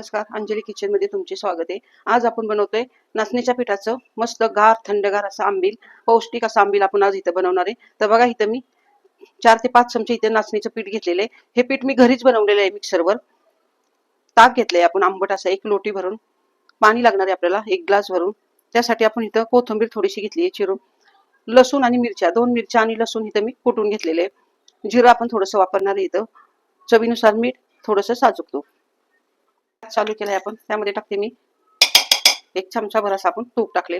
नमस्कार अंजली किचनमध्ये तुमचे स्वागत आहे. आज आपण बनवतोय नाचणीच्या पिठाचं मस्त गार थंडगार असं आंबील पौष्टिक असं आंबील आपण आज इथं बनवणार आहे. तर बघा इथं मी चार ते पाच चमचे इथे नाचणीचं पीठ घेतलेलं आहे. हे पीठ मी घरीच बनवलेलं आहे मिक्सरवर ताक घेतलंय आपण आंबट असं एक लोटी भरून. पाणी लागणार आहे आपल्याला एक ग्लास भरून. त्यासाठी आपण इथं कोथंबीर थोडीशी घेतली आहे चिरून. लसूण आणि मिरच्या दोन मिरच्या आणि लसूण इथं मी कुटून घेतलेले आहे. जिरं आपण थोडंसं वापरणार आहे इथं. चवीनुसार मीठ थोडंसं साजूक तूप. चालू केलंय आपण. त्यामध्ये टाकते मी. एक चमचा भर आपण तूप टाकले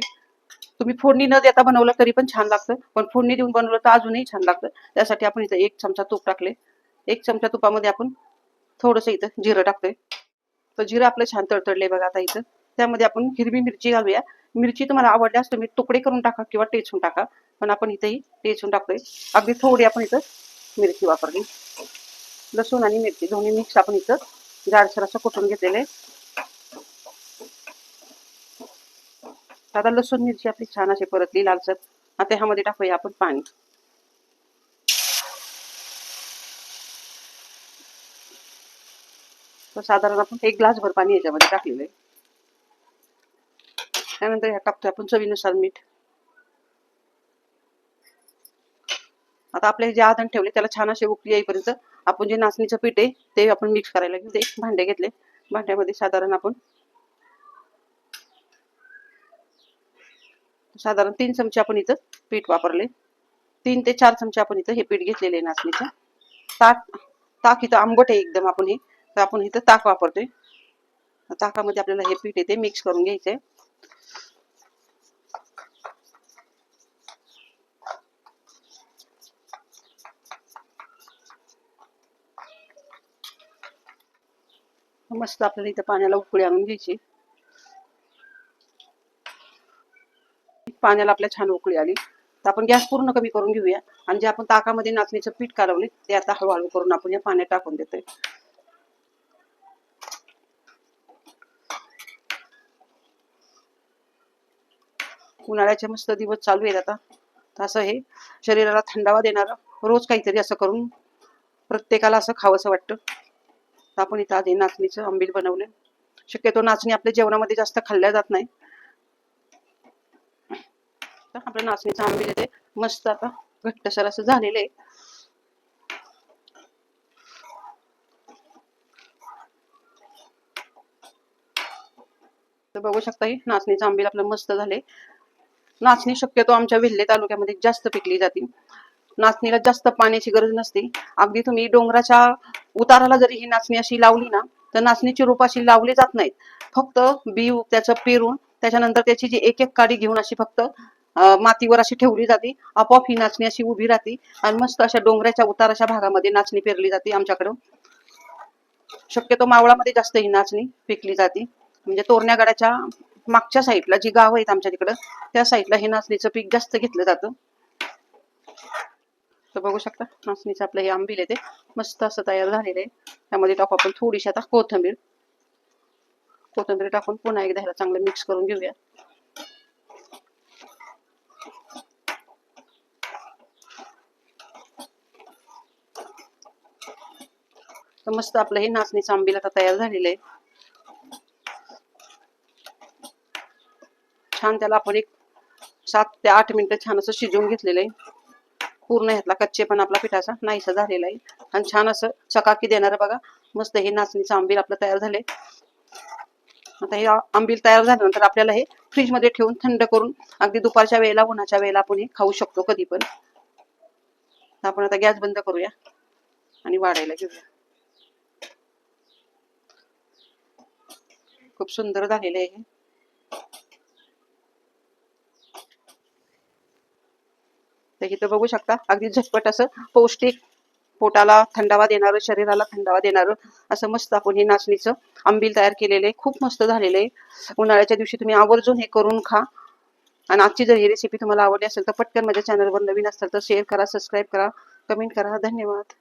तुम्ही फोडणी न देता बनवलं तरी पण छान लागतं. पण फोडणी देऊन बनवलं तर अजूनही छान लागतं. त्यासाठी आपण इथं एक चमचा तूप टाकले. एक चमचा तुपामध्ये आपण थोडंसं इथं जिरं टाकतोय. तर जिरं आपलं छान तडतडले बघा आता इथं. त्यामध्ये आपण हिरवी मिरची घालूया. मिरची तुम्हाला आवडल्यास तुम्ही तुकडे करून टाका किंवा टेचून टाका. पण आपण इथंही टेचून टाकतोय. अगदी थोडी आपण इथं मिरची वापरली. लसूण आणि मिरची दोन्ही मिक्स आपण इथं जाडसर असं कुटून घेतलेले. आता लसूण मिरची आपली छान अशी परतली लालसर. आता ह्यामध्ये टाकूया आपण पाणी. तर साधारण आपण एक ग्लास भर पाणी याच्यामध्ये टाकलेलं आहे. त्यानंतर ह्या टाकतोय आपण चवीनुसार मीठ. आता आपले जे आधण ठेवले त्याला छान असे उकळी येईपर्यंत आपण जे नाचणीचं पीठ आहे ते आपण मिक्स करायला घेऊ. ते भांडे घेतले. भांड्यामध्ये साधारण आपण साधारण तीन चमचे आपण इथं पीठ वापरले. तीन ते चार चमचे आपण इथं हे पीठ घेतलेले आहे नाचणीचं. ताक ताक इथं आंबट आहे एकदम आपण हे. तर आपण इथं ताक वापरतोय. ताकामध्ये आपल्याला हे पीठ आहे ते मिक्स करून घ्यायचंय. मस्त आपल्याला इथं पाण्याला उकळी आणून घ्यायची पाण्याला आपल्या छान उकळी आली. तर आपण गॅस पूर्ण कमी करून घेऊया. आणि जे आपण ताकामध्ये नाचणीचं पीठ कालवले ते आता हळूहळू करून आपण या पाण्यात टाकून देतोय. उन्हाळ्याचे मस्त दिवस चालू आहेत आता. तर असं हे शरीराला थंडावा देणारं रोज काहीतरी असं करून प्रत्येकाला असं खावंसं वाटतं. तर आपण इथं आधी नाचणीचं आंबील बनवले शक्यतो नाचणी आपल्या जेवणामध्ये जास्त खाल्ल्या जात नाही. तर आपलं नाचणीचं आंबील येते मस्त आता घट्टसर असं झालेलं आहे तर बघू शकता हे नाचणीचं आंबील आपलं मस्त झाले नाचणी शक्यतो आमच्या वेल्हे तालुक्यामध्ये जास्त पिकली जाते. नाचणीला जास्त पाण्याची गरज नसते. अगदी तुम्ही डोंगराच्या उताराला जरी ही नाचणी अशी लावली ना तर नाचणीची रोप अशी लावली जात नाहीत. फक्त बी त्याचं पेरून त्याच्यानंतर त्याची जी एक एक काडी घेऊन अशी फक्त मातीवर अशी ठेवली जाते. आपोआप ही नाचणी अशी उभी राहते आणि मस्त अशा डोंगराच्या उताराच्या भागामध्ये नाचणी पेरली जाते आमच्याकडं. शक्यतो मावळामध्ये जास्त ही नाचणी पिकली जाते. म्हणजे तोरण्यागडाच्या मागच्या साईडला जी गाव आहेत आमच्या तिकडं त्या साईडला हे नाचणीचं पीक जास्त घेतलं जातं. तर बघू शकता नाचणीचं आपलं हे आंबील आहे ते. मस्त असं तयार झालेलं आहे. त्यामध्ये टाकू आपण थोडीशी आता कोथंबीर. कोथंबीर टाकून पुन्हा एकदा ह्याला चांगलं मिक्स करून घेऊया. तर मस्त आपलं हे नाचणीचं आंबील आता तयार झालेलं आहे. छान त्याला आपण एक सात ते आठ मिनिटं छान असं शिजवून घेतलेलं आहे. पूर्ण ह्यातला कच्चे पण आपला पिठाचा नाहीसा झालेला आहे. आणि छान असं चकाकी देणार बघा. मस्त हे नाचणीचं आंबील आपलं तयार झाले आता हे आंबील तयार झाल्यानंतर आपल्याला हे फ्रीजमध्ये ठेवून थंड करून अगदी दुपारच्या वेळेला उन्हाच्या वेळेला आपण हे खाऊ शकतो कधी पण. आपण आता गॅस बंद करूया आणि वाढायला घेऊया. खूप सुंदर झालेलं आहे तर इथं बघू शकता अगदी झटपट असं पौष्टिक पोटाला थंडावा देणारं शरीराला थंडावा देणारं असं मस्त आपण हे नाचणीचं आंबील तयार केलेलं आहे. खूप मस्त झालेलं आहे. उन्हाळ्याच्या दिवशी तुम्ही आवर्जून हे करून खा. आणि आजची जर ही रेसिपी तुम्हाला आवडली असेल तर पटकन माझ्या चॅनलवर नवीन असेल तर शेअर करा सबस्क्राईब करा कमेंट करा. धन्यवाद.